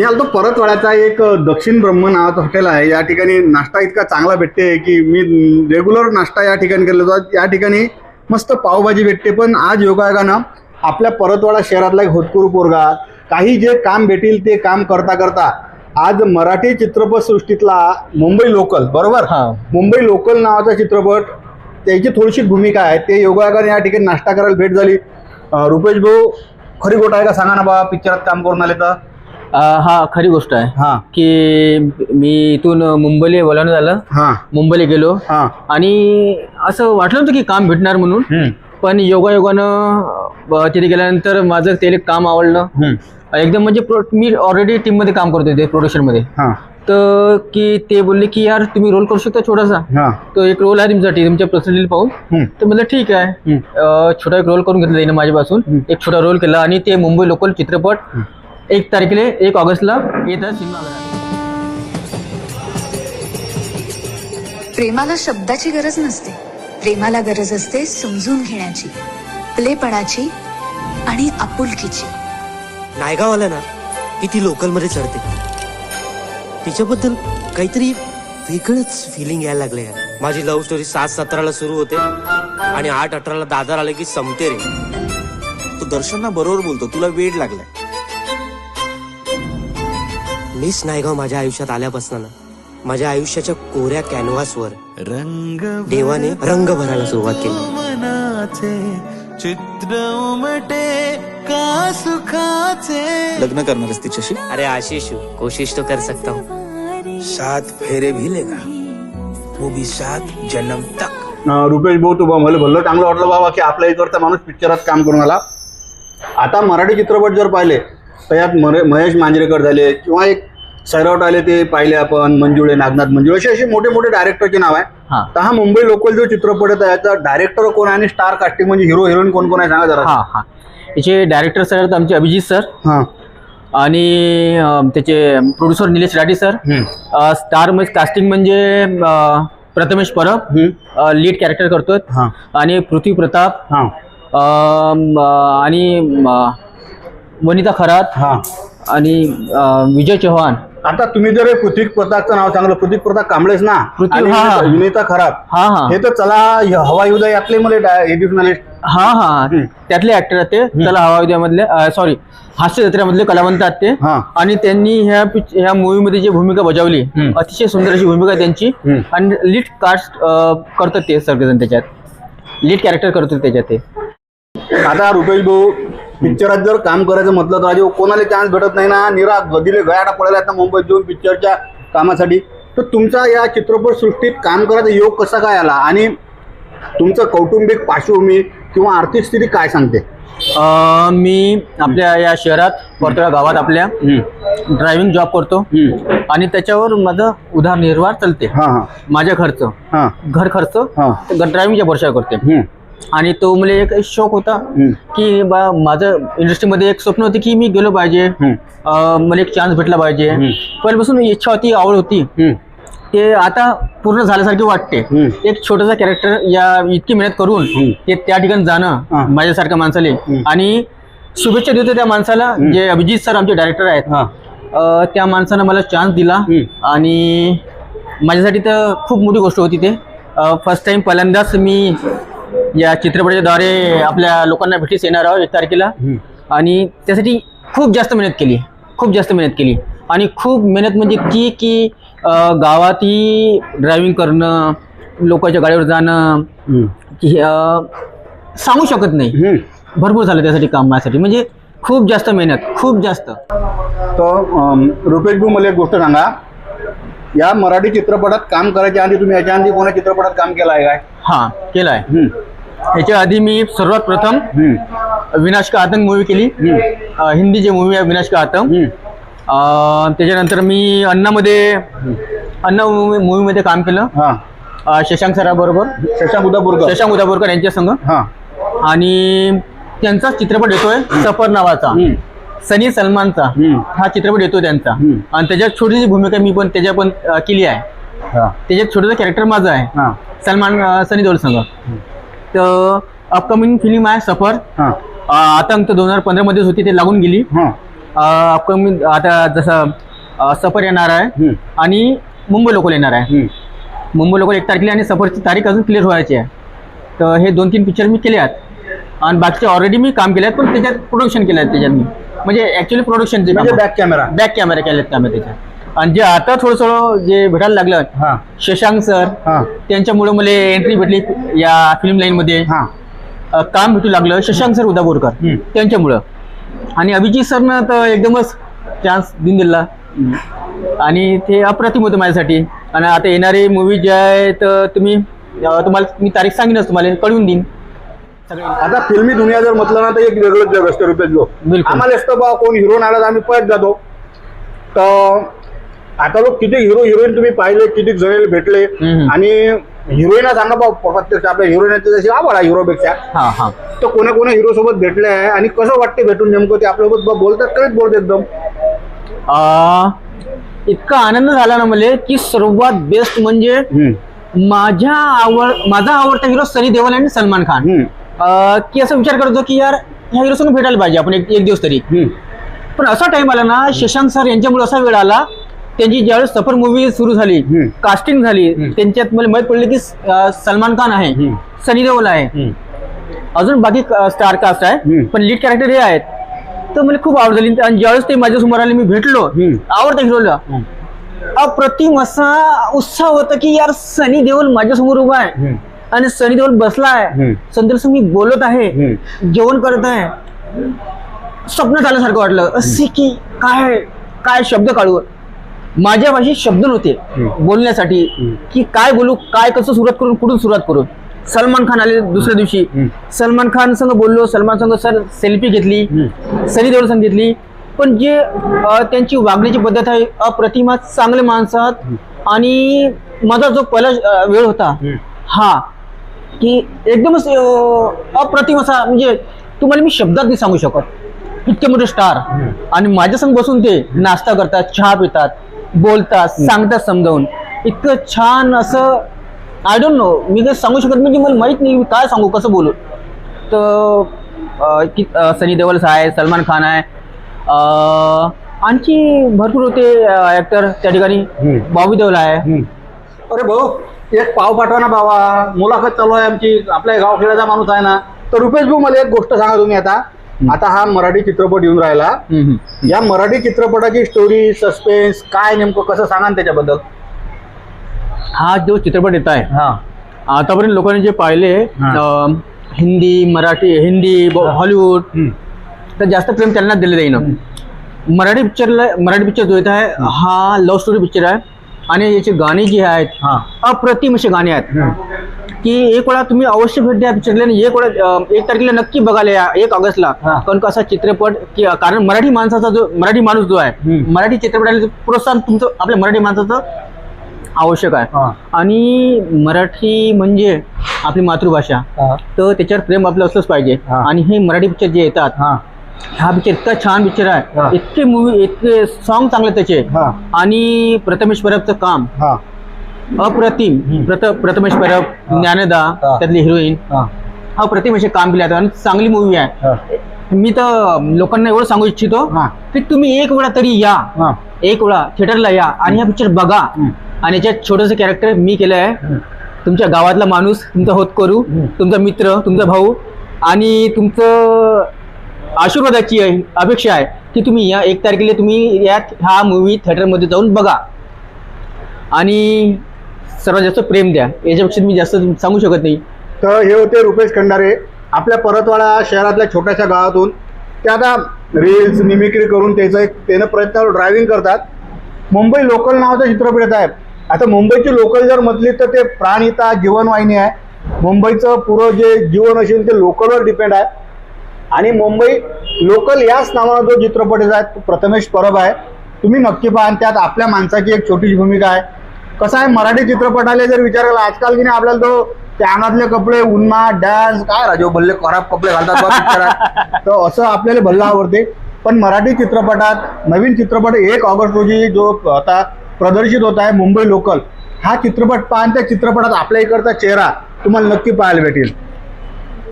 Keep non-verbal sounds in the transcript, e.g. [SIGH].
मी आलतो परतवाड्याचा एक दक्षिण ब्रह्म नावाचं हॉटेल आहे. या ठिकाणी नाश्ता इतका चांगला भेटते की मी रेग्युलर नाश्ता या ठिकाणी केला जातो. या ठिकाणी मस्त पावभाजी भेटते. पण आज योगायोगानं आपल्या परतवाडा शहरातला एक होतकरू पोरगा काही जे काम भेटेल ते काम करता करता आज मराठी चित्रपटसृष्टीतला मुंबई लोकल बरोबर? हा. मुंबई लोकल नावाचा चित्रपट त्याची थोडीशी भूमिका आहे. ते योगायोगाने या ठिकाणी नाश्ता करायला भेट झाली. रुपेश भाऊ खरी गोष्ट आहे का? सांगा ना बाबा पिक्चरात काम करून आले तर. हा खरी गोष्ट आहे. हां. की मी इथून मुंबईला बोलावणं झालं. हां. मुंबईला गेलो. हां. आणि असं वाटलं होतं की काम भेटणार म्हणून. हम्म, पण योगायोगानं अं, तिथे गेल्यानंतर माझं ते काम आवडलं. हम्म, एकदम म्हणजे प्रो मी ऑलरेडी टीममध्ये काम करतो ते प्रोडक्शनमध्ये हां. तर की ते बोलले की यार तुम्ही रोल करू शकता छोटासा. हां. तो एक रोल आहे तुमच्यासाठी तुमच्या पर्सनली पाहून. हम्म, तर म्हटलं ठीक आहे. हम्म, अं, छोटा एक रोल करून घेतला त्याने माझ्यापासून. एक छोटा रोल केला आणि ते मुंबई लोकल चित्रपट एक तारखेला एक ऑगस्टला येत आहे प्रेमाला शब्दाची गरज नसते. प्रेमाला गरज असते समजून घेण्याची प्लेपणाची आणि आपुलकीची. नायगावाला ना की ती लोकलमध्ये चढते. तिच्याबद्दल काहीतरी वेगळंच फिलिंग यायला लागलं यार. माझी लव्ह स्टोरी सात सतराला सुरू होते आणि आठ अठराला दादर आले की संपते रे. तो दर्शनना बरोबर बोलतो तुला वेळ लागलाय. मिस नायगाव माझ्या आयुष्यात आल्यापासून ना. माझ्या आयुष्याच्या कोऱ्या कॅनव्हासवर रंग देवाने रंग भरायला सुरुवात केली. मनाचे चित्र उमटे का सुखाचे? लग्न करणारच तिच्याशी? अरे आशीष कोशिश तो कर सकता हूँ. सात फेरे भी लेगा वो भी सात जन्म तक. रुपेश भाऊ तू मला भलं चांगलं वाटलं बाबा की आपल्या इकडचा माणूस पिक्चरात काम करून आला. आता मराठी चित्रपट जर पाहिले तर यात मरे महेश मांजरेकर झाले किंवा एक सैरावट आले ते पाहिले आपण मंजुळे नागनाथ मंजुळे असे असे मोठे मोठे डायरेक्टरचे नाव आहे. हा. तर हा मुंबई लोकल जो चित्रपट आहे त्याचा डायरेक्टर कोण आहे आणि स्टार कास्टिंग म्हणजे हिरो हिरोईन कोण कोण आहे सांगा जरा. हा हा. याचे डायरेक्टर सर आहेत आमचे अभिजित सर हा. आणि त्याचे प्रोड्युसर निलेश राठी सर. स्टारमध्ये कास्टिंग म्हणजे प्रथमेश परब. लीड कॅरेक्टर करतोय. आणि पृथ्वी प्रताप. हा. आणि वनिता खरात हा. आणि अं, विजय चव्हाण. आता तुम्ही जर हे पृथ्वी प्रतापचं नाव सांगलं पृथ्वी प्रताप कांबळेच ना? पृथ्वी- आणि हा, हा. विनेता खराब हा हा. हे तर चला ह- हवा युद्ध यातले मला डा- हे दिसून आले हा. हा त्यातले ऍक्टर आहेत ते. त्याला हवा सॉरी हास्य जत्रेमधले कलावंत आहेत ते. हा. आणि त्यांनी ह्या पिच- ह्या मूवीमध्ये जी भूमिका बजावली हम्म. अतिशय सुंदर अशी भूमिका आहे त्यांची. हम्म. आणि लीड कास्ट करतात ते सगळेजण त्याच्यात. लीड कॅरेक्टर करतात त्याच्यात ते. आता रुपेश भाऊ पिक्चरात जर काम करायचं म्हटलं तर राजू कोणाला चान्स भेटत नाही ना? निरा गदिले गयाटा पडायला आहेत ना मुंबईत जाऊन पिक्चरच्या कामासाठी. तर तुमचा या चित्रपट सृष्टीत काम करायचा योग कसा काय आला? आणि तुमचं कौटुंबिक पार्श्वभूमी किंवा आर्थिक स्थिती काय सांगते? मी आपल्या या शहरात परतळा गावात आपल्या ड्रायव्हिंग जॉब करतो. आणि त्याच्यावर माझं उदारनिर्वाह चालते. हा हा. माझा खर्च. हा. घर खर्च. ड्रायव्हिंगच्या वर्षावर करते. आणि तो मला एक शौक होता. की बा माझं इंडस्ट्रीमध्ये एक स्वप्न होते की मी गेलो पाहिजे. मला एक चान्स भेटला पाहिजे. पहिल्यापासून इच्छा होती आवड होती. ते आता पूर्ण झाल्यासारखी वाटते. एक छोटासा कॅरेक्टर या इतकी मेहनत करून. ते त्या ठिकाणी. जाणं माझ्यासारख्या माणसाले. आणि शुभेच्छा देतो त्या माणसाला जे अभिजित सर आमचे डायरेक्टर आहेत. त्या माणसानं मला चान्स दिला. आणि माझ्यासाठी तर खूप मोठी गोष्ट होती ते. फर्स्ट टाइम पहिल्यांदाच मी या चित्रपटाद्वारे आपल्या लोकांना भेटीस येणार आहोत एक तारखेला. आणि त्यासाठी खूप जास्त मेहनत केली. खूप जास्त मेहनत केली. आणि खूप मेहनत म्हणजे की अं, गावातही ड्रायव्हिंग करणं लोकांच्या गाडीवर जाणं. की सांगू शकत नाही. भरपूर झालं त्यासाठी कामासाठी म्हणजे खूप जास्त मेहनत खूप जास्त. तर रुपेश भाऊ मला एक गोष्ट सांगा. या मराठी चित्रपटात काम करायच्या आधी तुम्ही याच्या आधी कोणत्या चित्रपटात काम केलं आहे काय? हां केलं आहे. याच्या आधी मी सर्वात प्रथम. विनाश का आतंक मूवी केली. हिंदी जे मूवी आहे विनाश का आतंक त्याच्यानंतर मी अन्नामध्ये अन्ना मूवीमध्ये काम केलं. हा. शशांक सराबरोबर. शशांक उदापूरकर शशांक उदापूरकर यांच्या संघ आणि त्यांचा चित्रपट येतोय सफर नावाचा. सनी सलमानचा. हा चित्रपट येतो त्यांचा. आणि त्याच्यात छोटीशी भूमिका मी पण त्याच्या पण केली आहे. हा. त्याच्यात छोटंसं कॅरेक्टर माझं आहे. सलमान सनी देओल संघ तर अपकमिंग फिल्म आहे सफर. हा. अं, आतंक दोन हजार पंधरा मध्येच होती ते लागून गेली. हा. अपकमिंग आता जसं अ, सफर येणार आहे हम्म. आणि मुंबई लोकल येणार आहे. हम्म. मुंबई लोकल एक तारखेला आणि सफरची तारीख अजून क्लिअर व्हायची आहे. तर हे दोन तीन पिक्चर मी केले आहेत. आणि बाकीचे ऑलरेडी मी काम केले आहेत पण त्याच्यात प्रोडक्शन केलं आहे त्याच्यात मी. म्हणजे ॲक्च्युली प्रोडक्शनचे म्हणजे बॅक कॅमेरा बॅक कॅमेरा केलेत काम आहे त्याच्यात. आणि जे आता थोडं थोडं जे भेटायला लागलं हा. शशांक सर हा. त्यांच्यामुळे मला एंट्री भेटली या फिल्म लाईनमध्ये हा. अ, काम भेटू लागलं शशांक सर उदापूरकर. त्यांच्यामुळं. आणि अभिजित सरनं तर एकदमच चान्स देऊन दिला. आणि ते अप्रतिम होतं माझ्यासाठी. आणि आता येणारे मूवी जे आहे तर तुम्ही अ, तुम्हाला मी तारीख सांगेनच तुम्हाला कळवून देईन. सगळे आता फिल्मी दुनिया जर म्हटलं ना तर एक वेगळंच जग असतं भाऊ. बिलकुल. आम्हाला असतं बा कोण हिरो आला तर आम्ही पळत जातो. तर आता लोक किती हिरो हिरोईन तुम्ही पाहिले किती जण भेटले. आणि हिरोईन सांगा बा प्रत्यक्ष आपल्या हिरोईनची जशी आवड आहे हिरोपेक्षा हां हां. तर कोणा कोणा हिरो सोबत भेटले आहे आणि कसं वाटते भेटून नेमकं ते आपल्यासोबत बोलतात कळत बोलतात एकदम? अ, इतका आनंद झाला ना मला की सर्वात बेस्ट म्हणजे माझ्या आवड माझा आवडता हिरो सनी देओल आणि सलमान खान. की असं विचार करतो की यार ह्या हिरो भेटायला पाहिजे आपण एक दिवस तरी. पण असा टाइम आला ना शशांक सर यांच्यामुळे असा वेळ आला त्यांची ज्यावेळेस सफर मूवी सुरू झाली. कास्टिंग झाली त्यांच्यात मला माहीत पडलं की सलमान खान आहे. सनी देओल आहे. अजून बाकी स्टार कास्ट आहे. पण लीड कॅरेक्टर हे आहेत तर मला खूप आवड झाली आणि ज्यावेळेस ते माझ्यासमोर आले मी भेटलो. आवडतं हिरोला अप्रतिम असा उत्साह होता की यार सनी देओल माझ्यासमोर उभा आहे. आणि सनी देओल बसला आहे. संदर्भ मी बोलत आहे. जेवण करत आहे स्वप्न आल्यासारखं वाटलं असे की काय काय शब्द काढू माझ्या भाषेत शब्द नव्हते बोलण्यासाठी. की काय बोलू काय कसं सुरुवात करून कुठून सुरुवात करू? सलमान खान आले दुसऱ्या दिवशी. सलमान खान संग बोललो सलमान संग सर सेल्फी घेतली सनी देओल संग घेतली. पण जे त्यांची वागण्याची पद्धत आहे अप्रतिम चांगले माणसात आणि माझा जो पहिला वेळ होता हा की एकदमच अप्रतिम असा म्हणजे तुम्हाला मी शब्दात नाही सांगू शकत. इतके मोठे स्टार आणि माझ्या संग बसून ते नाश्ता करतात चहा पितात. बोलतात सांगतात समजावून. इतकं छान असं आय डोंट नो मी काही सांगू शकत म्हणजे मला माहीत नाही मी काय सांगू कसं बोलू. तर की सनी देओल आहे सलमान खान आहे. आणखी भरपूर होते ऍक्टर त्या ठिकाणी. बॉबी देओल आहे. अरे भाऊ एक पाव पाठवा ना बाबा मुलाखत चालू आहे आमची. आपल्या गावखेड्याचा माणूस आहे ना. तर रुपेश भाऊ मला एक गोष्ट सांगा तुम्ही आता. आता हा मराठी चित्रपट येऊन राहिला. या मराठी चित्रपटाची स्टोरी सस्पेन्स काय नेमकं कसं सांगा ना त्याच्याबद्दल? हा जो चित्रपट येत आहे हा. आतापर्यंत लोकांनी जे पाहिले हिंदी मराठी हिंदी हॉलिवूड. तर जास्त प्रेम त्यांना दिलं जाईन. मराठी पिक्चरला मराठी पिक्चर जो येत आहे हा लव्ह स्टोरी पिक्चर आहे. आणि याची गाणी जी आहेत हा अप्रतिम असे गाणे आहेत. की एक वेळा तुम्ही अवश्य भेट द्या पिक्चरला आणि एक वेळा एक तारखेला नक्की बघायला या एक ऑगस्टला. कारण का असा चित्रपट की कारण मराठी माणसाचा जो मराठी माणूस जो आहे हम्म. मराठी चित्रपटाला प्रोत्साहन तुमचं आपल्या मराठी माणसाचं आवश्यक आहे. आणि मराठी म्हणजे आपली मातृभाषा हा. तर त्याच्यावर प्रेम आपलं असलंच पाहिजे हा. आणि हे मराठी पिक्चर जे येतात हा हा पिक्चर इतका छान पिक्चर हा. आहे इतके मूवी इतके सॉन्ग चांगले त्याचे. हा. आणि प्रथमेश परबचं काम. हा. अप्रतिम. प्रथ प्रथमेश परब ज्ञानदा हा. त्यातली हिरोईन हा. अप्रतिम असे काम केले आहेत आणि चांगली मूवी आहे. हा. मी तर लोकांना एवढं सांगू इच्छितो हा. की तुम्ही एक वेळा तरी या. हा. एक वेळा थिएटरला या. आणि हा पिक्चर बघा. आणि याच्यात छोटंसं कॅरेक्टर मी केलं आहे तुमच्या गावातला माणूस तुमचा होत करू तुमचा मित्र तुमचा भाऊ आणि तुमचं आशीर्वादाची आहे- अपेक्षा आहे की तुम्ही या एक तारखेला तुम्ही या हा मूवी थिएटरमध्ये जाऊन बघा. आणि सर्वात जास्त प्रेम द्या. याच्यापेक्षा मी जास्त सांगू शकत नाही. तर हे होते रुपेश खंडारे. आपल्या परतवाडा शहरातल्या छोट्याशा गावातून. ते आता रील्स मिमिक्री करून त्याचं एक त्यानं प्रयत्न ड्रायव्हिंग करतात. मुंबई लोकल नावाचा चित्रपट येत आहे. आता मुंबईची लोकल जर म्हटली तर ते प्राणहिता जीवनवाहिनी आहे. मुंबईचं पुरं जे जीवन असेल ते लोकलवर डिपेंड आहे. आणि मुंबई लोकल याच नावानं जो चित्रपट येत आहे तो प्रथमेश परब आहे. तुम्ही नक्की पहा त्यात आपल्या माणसाची एक छोटीशी भूमिका आहे. कसं आहे मराठी चित्रपटाला जर विचार केला आजकाल की नाही आपल्याला तो त्या अंगातले कपडे उन्मा डान्स काय राजो भल्ले खराब कपडे घालतात [LAUGHS] तर असं आपल्याला भल्ला आवडते. पण मराठी चित्रपटात नवीन चित्रपट एक ऑगस्ट रोजी जो आता प्रदर्शित होत आहे मुंबई लोकल हा चित्रपट पहा आणि त्या चित्रपटात आपल्या इकडचा चेहरा तुम्हाला नक्की पाहायला भेटेल.